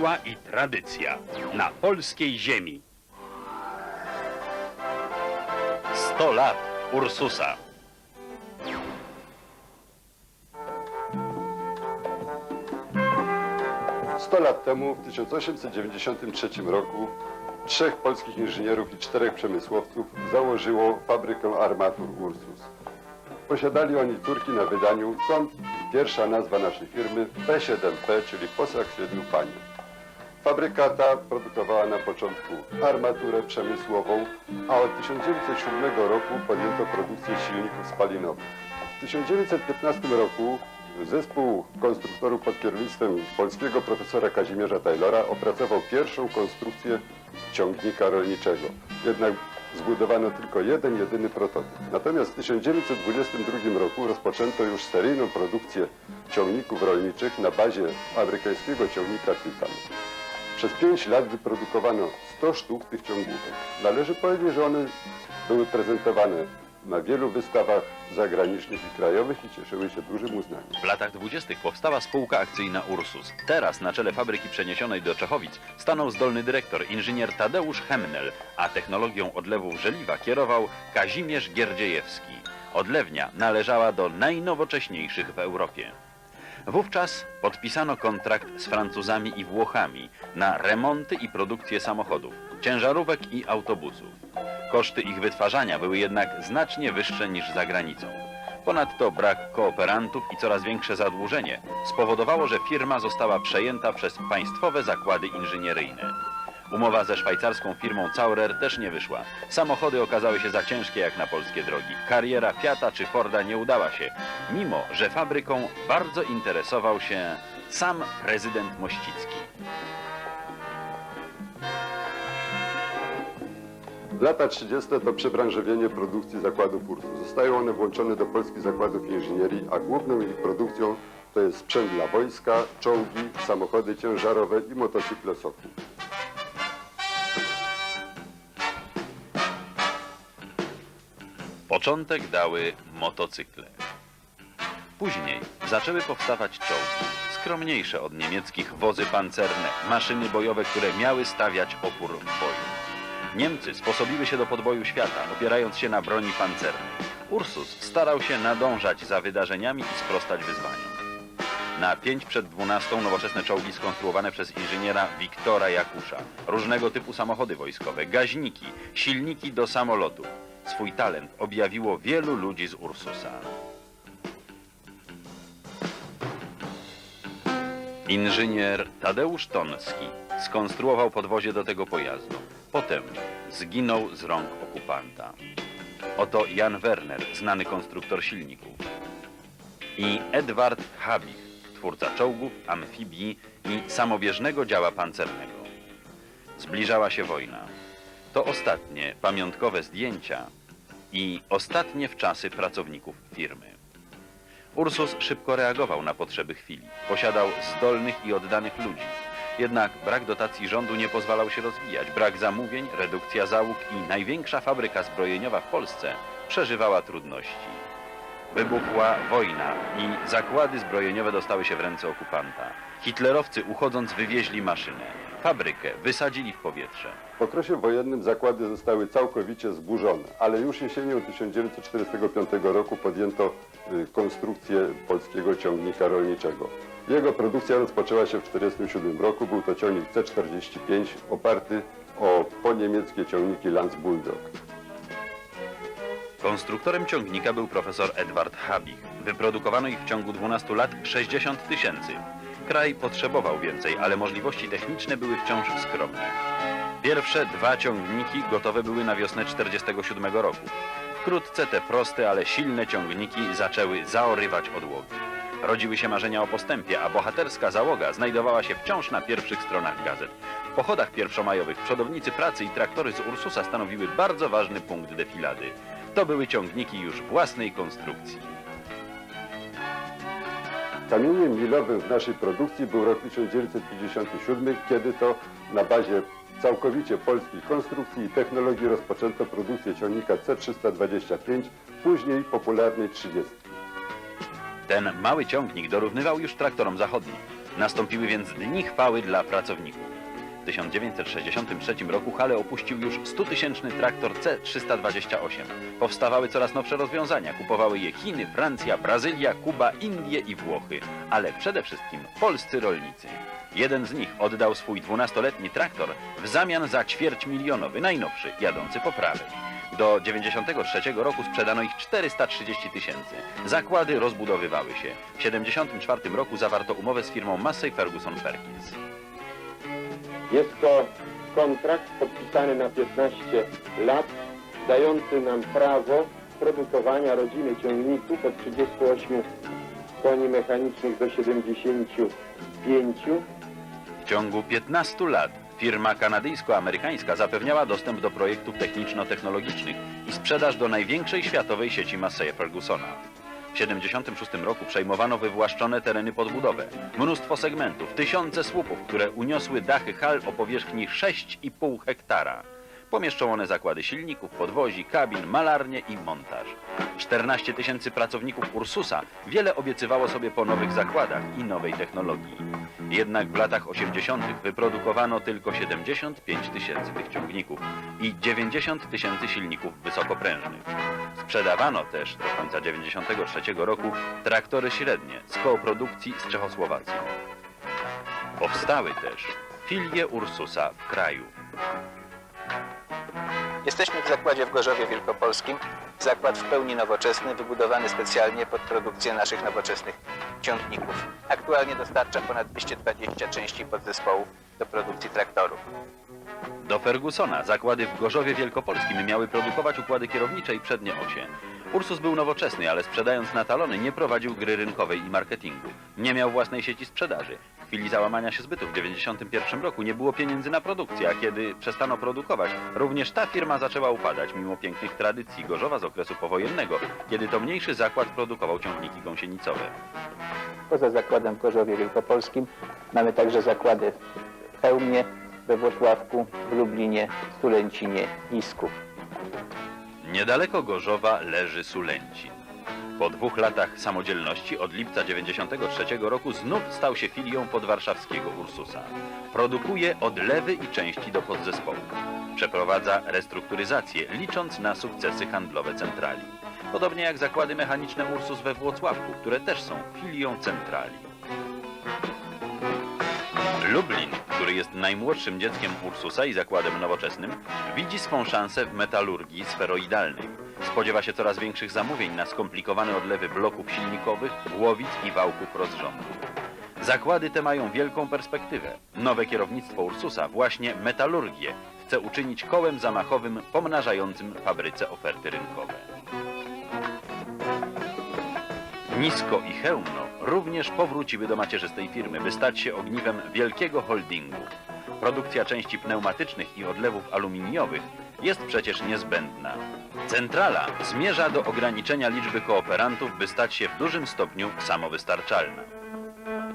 siła i tradycja na polskiej ziemi. 100 lat Ursusa. Sto lat temu, w 1893 roku, trzech polskich inżynierów i czterech przemysłowców założyło fabrykę armatur Ursus. Posiadali oni córki na wydaniu, stąd pierwsza nazwa naszej firmy P7P, czyli posag siedmiu pani. Fabryka ta produkowała na początku armaturę przemysłową, a od 1907 roku podjęto produkcję silników spalinowych. W 1915 roku zespół konstruktorów pod kierownictwem polskiego profesora Kazimierza Taylora opracował pierwszą konstrukcję ciągnika rolniczego. Jednak zbudowano tylko jeden, jedyny prototyp. Natomiast w 1922 roku rozpoczęto już seryjną produkcję ciągników rolniczych na bazie amerykańskiego ciągnika Titan. Przez 5 lat wyprodukowano 100 sztuk tych ciągówek. Należy powiedzieć, że one były prezentowane na wielu wystawach zagranicznych i krajowych i cieszyły się dużym uznaniem. W latach dwudziestych powstała spółka akcyjna Ursus. Teraz na czele fabryki przeniesionej do Czechowic stanął zdolny dyrektor, inżynier Tadeusz Hemnel, a technologią odlewów żeliwa kierował Kazimierz Gierdziejewski. Odlewnia należała do najnowocześniejszych w Europie. Wówczas podpisano kontrakt z Francuzami i Włochami na remonty i produkcję samochodów, ciężarówek i autobusów. Koszty ich wytwarzania były jednak znacznie wyższe niż za granicą. Ponadto brak kooperantów i coraz większe zadłużenie spowodowało, że firma została przejęta przez państwowe zakłady inżynieryjne. Umowa ze szwajcarską firmą Caurer też nie wyszła. Samochody okazały się za ciężkie jak na polskie drogi. Kariera Fiata czy Forda nie udała się, mimo że fabryką bardzo interesował się sam prezydent Mościcki. Lata 30. to przebranżowienie produkcji zakładów Ursus. Zostają one włączone do polskich zakładów inżynierii, a główną ich produkcją to jest sprzęt dla wojska, czołgi, samochody ciężarowe i motocykle Sokół. Początek dały motocykle. Później zaczęły powstawać czołgi, skromniejsze od niemieckich wozy pancerne, maszyny bojowe, które miały stawiać opór w boju. Niemcy sposobiły się do podboju świata, opierając się na broni pancernej. Ursus starał się nadążać za wydarzeniami i sprostać wyzwaniom. Na 5 przed 12 nowoczesne czołgi skonstruowane przez inżyniera Wiktora Jakusza, różnego typu samochody wojskowe, gaźniki, silniki do samolotów. Swój talent objawiło wielu ludzi z Ursusa. Inżynier Tadeusz Tonski skonstruował podwozie do tego pojazdu. Potem zginął z rąk okupanta. Oto Jan Werner, znany konstruktor silników. I Edward Habich, twórca czołgów, amfibii i samobieżnego działa pancernego. Zbliżała się wojna. To ostatnie pamiątkowe zdjęcia i ostatnie w czasy pracowników firmy. Ursus szybko reagował na potrzeby chwili. Posiadał zdolnych i oddanych ludzi. Jednak brak dotacji rządu nie pozwalał się rozwijać. Brak zamówień, redukcja załóg i największa fabryka zbrojeniowa w Polsce przeżywała trudności. Wybuchła wojna i zakłady zbrojeniowe dostały się w ręce okupanta. Hitlerowcy uchodząc wywieźli maszynę. Fabrykę wysadzili w powietrze. W okresie wojennym zakłady zostały całkowicie zburzone, ale już jesienią 1945 roku podjęto y, konstrukcję polskiego ciągnika rolniczego. Jego produkcja rozpoczęła się w 1947 roku. Był to ciągnik C45 oparty o poniemieckie ciągniki Lanz Bulldog. Konstruktorem ciągnika był profesor Edward Habich. Wyprodukowano ich w ciągu 12 lat 60 tysięcy. Kraj potrzebował więcej, ale możliwości techniczne były wciąż skromne. Pierwsze dwa ciągniki gotowe były na wiosnę 47 roku. Wkrótce te proste, ale silne ciągniki zaczęły zaorywać odłogi. Rodziły się marzenia o postępie, a bohaterska załoga znajdowała się wciąż na pierwszych stronach gazet. W pochodach pierwszomajowych przodownicy pracy i traktory z Ursusa stanowiły bardzo ważny punkt defilady. To były ciągniki już własnej konstrukcji. Kamieniem milowym w naszej produkcji był rok 1957, kiedy to na bazie całkowicie polskiej konstrukcji i technologii rozpoczęto produkcję ciągnika C325, później popularnej 30. Ten mały ciągnik dorównywał już traktorom zachodnim. Nastąpiły więc dni chwały dla pracowników. W 1963 roku Hale opuścił już 100-tysięczny traktor C328. Powstawały coraz nowsze rozwiązania. Kupowały je Chiny, Francja, Brazylia, Kuba, Indie i Włochy. Ale przede wszystkim polscy rolnicy. Jeden z nich oddał swój 12-letni traktor w zamian za ćwierć milionowy, najnowszy, jadący po prawej. Do 93 roku sprzedano ich 430 tysięcy. Zakłady rozbudowywały się. W 74 roku zawarto umowę z firmą Massey Ferguson Perkins. Jest to kontrakt podpisany na 15 lat, dający nam prawo produkowania rodziny ciągników od 38 koni mechanicznych do 75. W ciągu 15 lat firma kanadyjsko-amerykańska zapewniała dostęp do projektów techniczno-technologicznych i sprzedaż do największej światowej sieci Massey Fergusona. W 1976 roku przejmowano wywłaszczone tereny pod budowę, mnóstwo segmentów, tysiące słupów, które uniosły dachy hal o powierzchni 6,5 hektara. Pomieszczą one zakłady silników, podwozi, kabin, malarnie i montaż. 14 tysięcy pracowników Ursusa wiele obiecywało sobie po nowych zakładach i nowej technologii. Jednak w latach 80. wyprodukowano tylko 75 tysięcy tych ciągników i 90 tysięcy silników wysokoprężnych. Sprzedawano też do końca 93 roku traktory średnie z kooprodukcji z Czechosłowacją. Powstały też filie Ursusa w kraju. Jesteśmy w zakładzie w Gorzowie Wielkopolskim. Zakład w pełni nowoczesny, wybudowany specjalnie pod produkcję naszych nowoczesnych ciągników. Aktualnie dostarcza ponad 220 części podzespołów do produkcji traktorów. Do Fergusona zakłady w Gorzowie Wielkopolskim miały produkować układy kierownicze i przednie osie. Ursus był nowoczesny, ale sprzedając na talony nie prowadził gry rynkowej i marketingu. Nie miał własnej sieci sprzedaży. W chwili załamania się zbytu w 1991 roku nie było pieniędzy na produkcję, a kiedy przestano produkować, również ta firma zaczęła upadać mimo pięknych tradycji Gorzowa z okresu powojennego, kiedy to mniejszy zakład produkował ciągniki gąsienicowe. Poza zakładem w Gorzowie Wielkopolskim mamy także zakłady w Chełmie, we Włocławku, w Lublinie, Sulęcinie i Sków. Niedaleko Gorzowa leży Sulęcin. Po dwóch latach samodzielności od lipca 1993 roku znów stał się filią podwarszawskiego Ursusa. Produkuje odlewy i części do podzespołu. Przeprowadza restrukturyzację, licząc na sukcesy handlowe centrali. Podobnie jak zakłady mechaniczne Ursus we Włocławku, które też są filią centrali. Lublin, który jest najmłodszym dzieckiem Ursusa i zakładem nowoczesnym, widzi swą szansę w metalurgii sferoidalnej. Spodziewa się coraz większych zamówień na skomplikowane odlewy bloków silnikowych, głowic i wałków rozrządu. Zakłady te mają wielką perspektywę. Nowe kierownictwo Ursusa właśnie metalurgię chce uczynić kołem zamachowym pomnażającym fabryce oferty rynkowe. Nisko i Chełmno również powróciły do macierzystej firmy, by stać się ogniwem wielkiego holdingu. Produkcja części pneumatycznych i odlewów aluminiowych jest przecież niezbędna. Centrala zmierza do ograniczenia liczby kooperantów, by stać się w dużym stopniu samowystarczalna.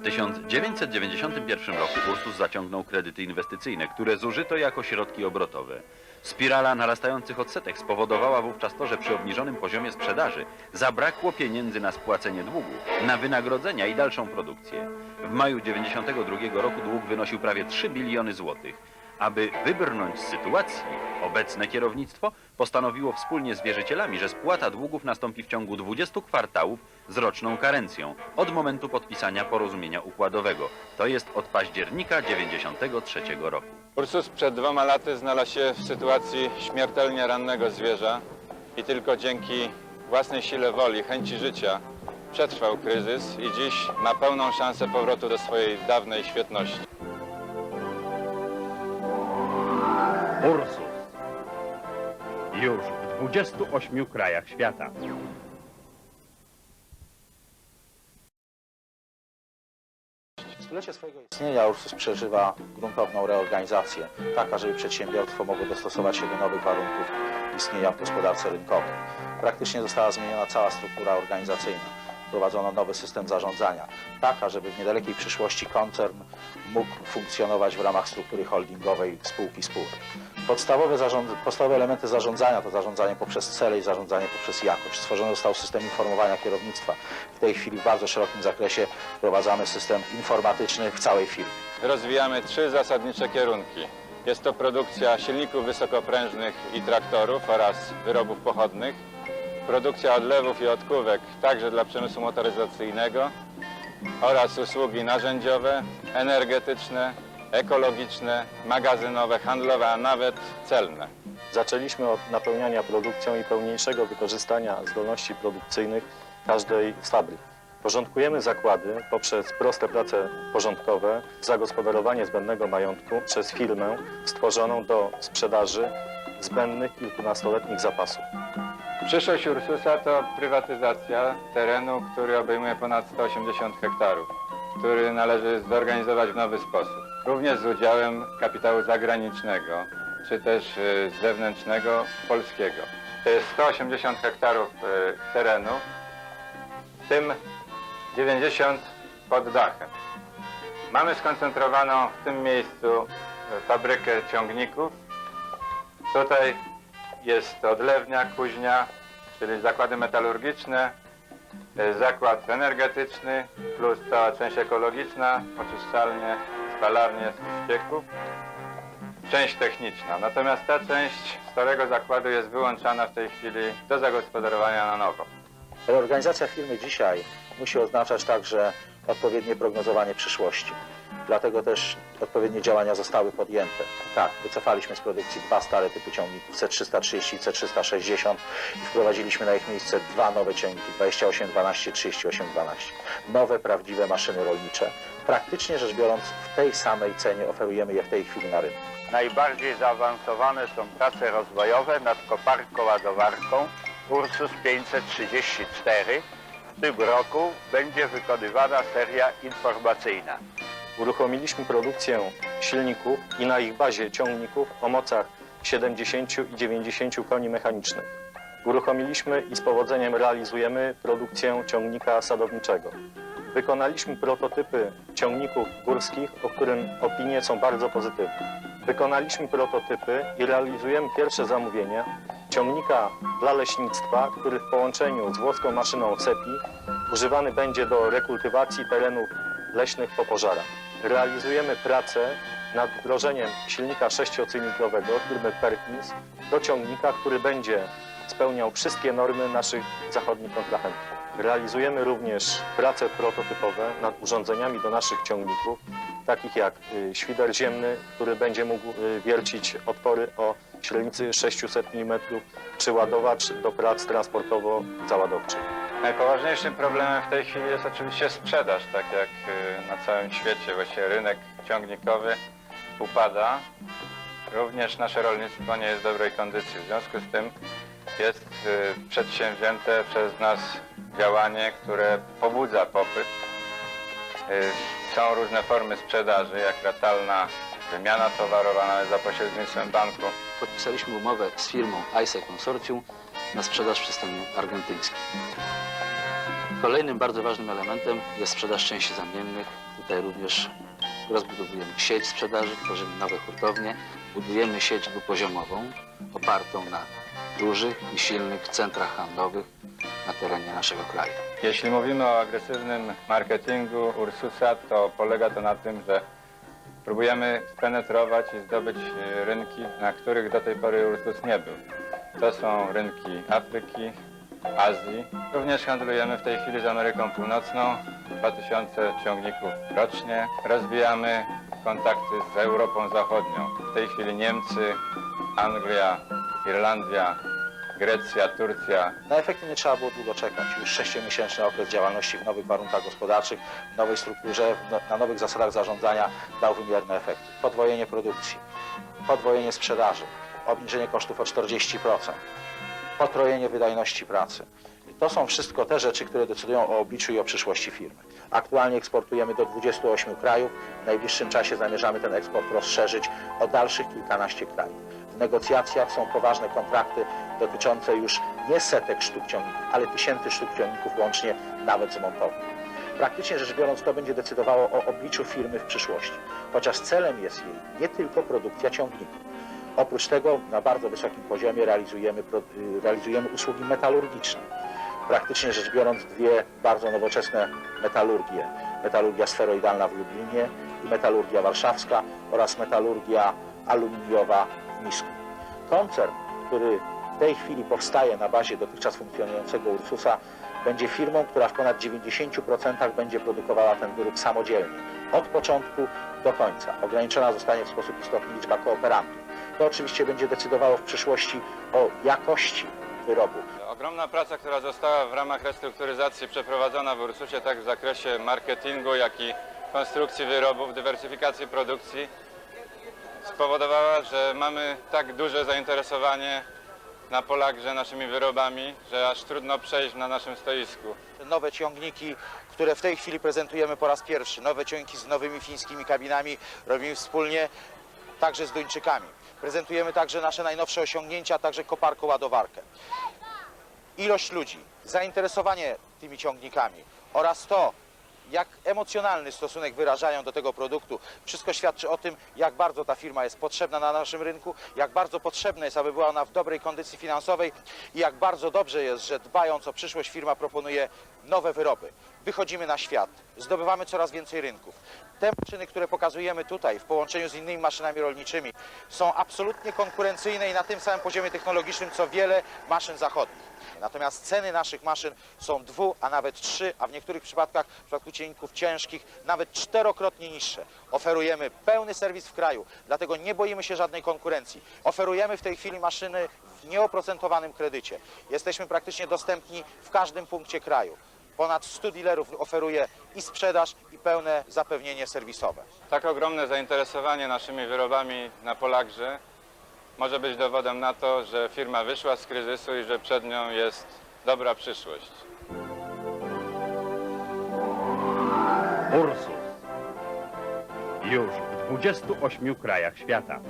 W 1991 roku Ursus zaciągnął kredyty inwestycyjne, które zużyto jako środki obrotowe. Spirala narastających odsetek spowodowała wówczas to, że przy obniżonym poziomie sprzedaży zabrakło pieniędzy na spłacenie długu, na wynagrodzenia i dalszą produkcję. W maju 1992 roku dług wynosił prawie 3 biliony złotych. Aby wybrnąć z sytuacji, obecne kierownictwo postanowiło wspólnie z wierzycielami, że spłata długów nastąpi w ciągu 20 kwartałów z roczną karencją od momentu podpisania porozumienia układowego, to jest od października 1993 roku. Ursus przed dwoma laty znalazł się w sytuacji śmiertelnie rannego zwierza i tylko dzięki własnej sile woli, chęci życia przetrwał kryzys i dziś ma pełną szansę powrotu do swojej dawnej świetności. Ursus. Już w 28 krajach świata. Stulecie swojego istnienia Ursus przeżywa gruntowną reorganizację, taka, żeby przedsiębiorstwo mogło dostosować się do nowych warunków istnienia w gospodarce rynkowej. Praktycznie została zmieniona cała struktura organizacyjna. Wprowadzono nowy system zarządzania, taka, żeby w niedalekiej przyszłości koncern mógł funkcjonować w ramach struktury holdingowej spółki spółek. Podstawowe, zarząd, podstawowe elementy zarządzania to zarządzanie poprzez cele i zarządzanie poprzez jakość. Stworzony został system informowania kierownictwa. W tej chwili w bardzo szerokim zakresie wprowadzamy system informatyczny w całej firmie. Rozwijamy trzy zasadnicze kierunki. Jest to produkcja silników wysokoprężnych i traktorów oraz wyrobów pochodnych, produkcja odlewów i odkówek także dla przemysłu motoryzacyjnego oraz usługi narzędziowe, energetyczne, ekologiczne, magazynowe, handlowe, a nawet celne. Zaczęliśmy od napełniania produkcją i pełniejszego wykorzystania zdolności produkcyjnych każdej z fabryk. Porządkujemy zakłady poprzez proste prace porządkowe, zagospodarowanie zbędnego majątku przez firmę stworzoną do sprzedaży zbędnych kilkunastoletnich zapasów. Przyszłość Ursusa to prywatyzacja terenu, który obejmuje ponad 180 hektarów, który należy zorganizować w nowy sposób. Również z udziałem kapitału zagranicznego, czy też y, zewnętrznego, polskiego. To jest 180 hektarów y, terenu, w tym 90 pod dachem. Mamy skoncentrowaną w tym miejscu y, fabrykę ciągników. Tutaj jest odlewnia, kuźnia, czyli zakłady metalurgiczne, e, zakład energetyczny plus cała część ekologiczna, oczyszczalnie, spalarnie z ścieków, część techniczna. Natomiast ta część starego zakładu jest wyłączana w tej chwili do zagospodarowania na nowo. Reorganizacja firmy dzisiaj musi oznaczać także odpowiednie prognozowanie przyszłości. Dlatego też odpowiednie działania zostały podjęte. Tak, wycofaliśmy z produkcji dwa stare typy ciągników C330 i C360 i wprowadziliśmy na ich miejsce dwa nowe ciągniki 2812 3812. Nowe, prawdziwe maszyny rolnicze. Praktycznie rzecz biorąc w tej samej cenie oferujemy je w tej chwili na rynku. Najbardziej zaawansowane są prace rozwojowe nad koparką-ładowarką Ursus 534. W tym roku będzie wykonywana seria informacyjna. Uruchomiliśmy produkcję silników i na ich bazie ciągników o mocach 70 i 90 koni mechanicznych. Uruchomiliśmy i z powodzeniem realizujemy produkcję ciągnika sadowniczego. Wykonaliśmy prototypy ciągników górskich, o którym opinie są bardzo pozytywne. Wykonaliśmy prototypy i realizujemy pierwsze zamówienia ciągnika dla leśnictwa, który w połączeniu z włoską maszyną CEPI używany będzie do rekultywacji terenów leśnych po pożarach. Realizujemy pracę nad wdrożeniem silnika sześciocylindrowego firmy Perkins do ciągnika, który będzie spełniał wszystkie normy naszych zachodnich kontrahentów. Realizujemy również prace prototypowe nad urządzeniami do naszych ciągników, takich jak y, świder ziemny, który będzie mógł y, wiercić otwory o średnicy 600 mm, czy ładowacz do prac transportowo-załadowczych. Najpoważniejszym problemem w tej chwili jest oczywiście sprzedaż, tak jak y, na całym świecie. Właściwie rynek ciągnikowy upada. Również nasze rolnictwo nie jest w dobrej kondycji. W związku z tym jest y, przedsięwzięte przez nas działanie, które pobudza popyt. Y, Są różne formy sprzedaży, jak ratalna wymiana towarowa, nawet za pośrednictwem banku. podpisaliśmy umowę z firmą ICE Konsorcjum na sprzedaż przystani argentyńskiej. Kolejnym bardzo ważnym elementem jest sprzedaż części zamiennych. Tutaj również rozbudowujemy sieć sprzedaży, tworzymy nowe hurtownie, budujemy sieć dwupoziomową opartą na dużych i silnych centrach handlowych na terenie naszego kraju. Jeśli mówimy o agresywnym marketingu Ursusa, to polega to na tym, że próbujemy spenetrować i zdobyć e, rynki, na których do tej pory Ursus nie był. To są rynki Afryki, Azji. Również handlujemy w tej chwili z Ameryką Północną. 2000 ciągników rocznie. Rozwijamy kontakty z Europą Zachodnią. W tej chwili Niemcy, Anglia, Irlandia, Grecja, Turcja, Na efekty nie trzeba było długo czekać. Już sześciomiesięczny okres działalności w nowych warunkach gospodarczych, w nowej strukturze, no- na nowych zasadach zarządzania dał wymierne efekty. Podwojenie produkcji, podwojenie sprzedaży, obniżenie kosztów o 40%, potrojenie wydajności pracy. To są wszystko te rzeczy, które decydują o obliczu i o przyszłości firmy. Aktualnie eksportujemy do 28 krajów. W najbliższym czasie zamierzamy ten eksport rozszerzyć o dalszych kilkanaście krajów. W negocjacjach są poważne kontrakty dotyczące już nie setek sztuk ciągników, ale tysięcy sztuk ciągników łącznie nawet z montownią. Praktycznie rzecz biorąc, to będzie decydowało o obliczu firmy w przyszłości, chociaż celem jest jej nie tylko produkcja ciągników. Oprócz tego na bardzo wysokim poziomie realizujemy, y, realizujemy usługi metalurgiczne. Praktycznie rzecz biorąc dwie bardzo nowoczesne metalurgie. Metalurgia sferoidalna w Lublinie i metalurgia warszawska oraz metalurgia aluminiowa w Misku. Koncern, który w tej chwili powstaje na bazie dotychczas funkcjonującego Ursusa, będzie firmą, która w ponad 90% będzie produkowała ten wyrób samodzielnie, od początku do końca. Ograniczona zostanie w sposób istotny liczba kooperantów. To oczywiście będzie decydowało w przyszłości o jakości wyrobu. Ogromna praca, która została w ramach restrukturyzacji przeprowadzona w Ursusie, tak w zakresie marketingu, jak i konstrukcji wyrobów, dywersyfikacji produkcji, spowodowała, że mamy tak duże zainteresowanie na Polakże naszymi wyrobami, że aż trudno przejść na naszym stoisku. Nowe ciągniki, które w tej chwili prezentujemy po raz pierwszy. Nowe ciągniki z nowymi fińskimi kabinami robimy wspólnie także z Duńczykami. Prezentujemy także nasze najnowsze osiągnięcia, także koparką ładowarkę. Ilość ludzi, zainteresowanie tymi ciągnikami oraz to, jak emocjonalny stosunek wyrażają do tego produktu, wszystko świadczy o tym, jak bardzo ta firma jest potrzebna na naszym rynku, jak bardzo potrzebne jest, aby była ona w dobrej kondycji finansowej i jak bardzo dobrze jest, że dbając o przyszłość firma proponuje nowe wyroby. Wychodzimy na świat, zdobywamy coraz więcej rynków. Te maszyny, które pokazujemy tutaj w połączeniu z innymi maszynami rolniczymi są absolutnie konkurencyjne i na tym samym poziomie technologicznym co wiele maszyn zachodnich. Natomiast ceny naszych maszyn są dwu, a nawet trzy, a w niektórych przypadkach, w przypadku cienników ciężkich, nawet czterokrotnie niższe. Oferujemy pełny serwis w kraju, dlatego nie boimy się żadnej konkurencji. Oferujemy w tej chwili maszyny w nieoprocentowanym kredycie. Jesteśmy praktycznie dostępni w każdym punkcie kraju. Ponad 100 dealerów oferuje i sprzedaż, i pełne zapewnienie serwisowe. Tak ogromne zainteresowanie naszymi wyrobami na Polakże może być dowodem na to, że firma wyszła z kryzysu i że przed nią jest dobra przyszłość. Ursus. Już w 28 krajach świata.